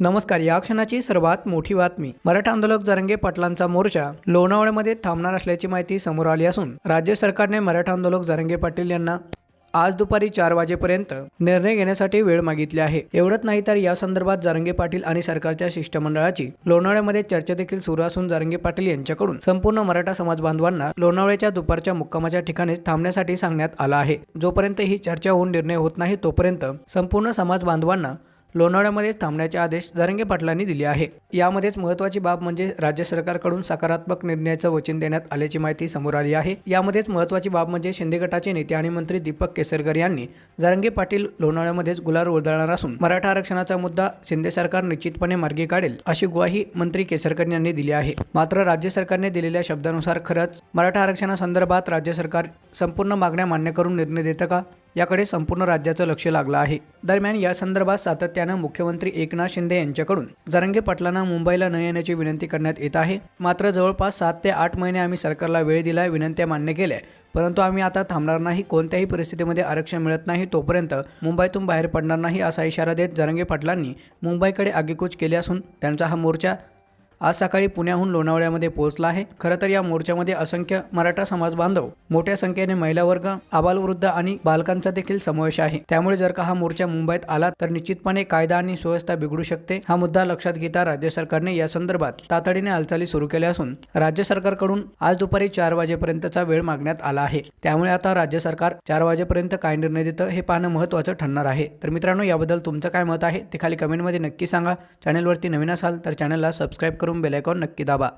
नमस्कार या क्षणाची सर्वात मोठी बातमी. मराठा आंदोलक जरंगे पाटलांचा मोर्चा लोणावळ्यामध्ये थांबणार असल्याची माहिती समोर आली असून राज्य सरकारने मराठा आंदोलक जरंगे पाटील यांना आज दुपारी चार वाजेपर्यंत निर्णय घेण्यासाठी वेळ मागितली आहे. एवढंच नाही तर या संदर्भात जरंगे पाटील आणि सरकारच्या शिष्टमंडळाची लोणावळ्यामध्ये चर्चा देखील सुरू असून जरंगे पाटील यांच्याकडून संपूर्ण मराठा समाज बांधवांना लोणावळ्याच्या दुपारच्या मुक्कामाच्या ठिकाणी थांबण्यासाठी सांगण्यात आलं आहे. जोपर्यंत ही चर्चा होऊन निर्णय होत नाही तोपर्यंत संपूर्ण समाज बांधवांना लोणावळ्यामध्ये थांबण्याचे आदेश जरंगे पाटलांनी दिले आहे. यामध्येच महत्त्वाची बाब म्हणजे राज्य सरकारकडून सकारात्मक निर्णयाचं वचन देण्यात आल्याची माहिती समोर आली आहे. यामध्येच महत्त्वाची बाब म्हणजे शिंदे गटाचे नेते आणि मंत्री दीपक केसरकर यांनी जरंगे पाटील लोणावळ्यामध्येच गुलाल उधळणार असून मराठा आरक्षणाचा मुद्दा शिंदे सरकार निश्चितपणे मार्गी काढेल अशी ग्वाही मंत्री केसरकर यांनी दिली आहे. मात्र राज्य सरकारने दिलेल्या शब्दानुसार खरंच मराठा आरक्षणासंदर्भात राज्य सरकार संपूर्ण मागण्या मान्य करून निर्णय देतं का? याकडे संपूर्ण राज्याचं लक्ष लागलं आहे. दरम्यान या संदर्भात सातत्यानं मुख्यमंत्री एकनाथ शिंदे यांच्याकडून जरंगे पाटलांना मुंबईला न येण्याची विनंती करण्यात येत आहे. मात्र जवळपास सात ते आठ महिने आम्ही सरकारला वेळ दिलाय विनंत्या मान्य केल्या परंतु आम्ही आता थांबणार नाही कोणत्याही परिस्थितीमध्ये आरक्षण मिळत नाही तोपर्यंत मुंबईतून बाहेर पडणार नाही असा इशारा देत जरंगे पाटलांनी मुंबईकडे आगेकूच केली असून त्यांचा हा मोर्चा आज सकाळी पुण्याहून लोणावळ्यामध्ये पोहोचला आहे. खरं तर या मोर्चामध्ये असंख्य मराठा समाज बांधव मोठ्या संख्येने महिला वर्ग आबालवृद्ध आणि बालकांचा देखील समावेश आहे. त्यामुळे जर का हा मोर्चा मुंबईत आला तर निश्चितपणे कायदा आणि सुव्यवस्था बिघडू शकते. हा मुद्दा लक्षात घेता राज्य सरकारने या संदर्भात तातडीने हालचाली सुरू केल्या असून राज्य सरकारकडून आज दुपारी चार वाजेपर्यंतचा वेळ मागण्यात आला आहे. त्यामुळे आता राज्य सरकार चार वाजेपर्यंत काय निर्णय देतं हे पाहणं महत्त्वाचं ठरणार आहे. तर मित्रांनो याबद्दल तुमचं काय मत आहे ते खाली कमेंटमध्ये नक्की सांगा. चॅनलवरती नवीन असाल तर चॅनलला सबस्क्राईब करून बेलायकॉन नक्की दाबा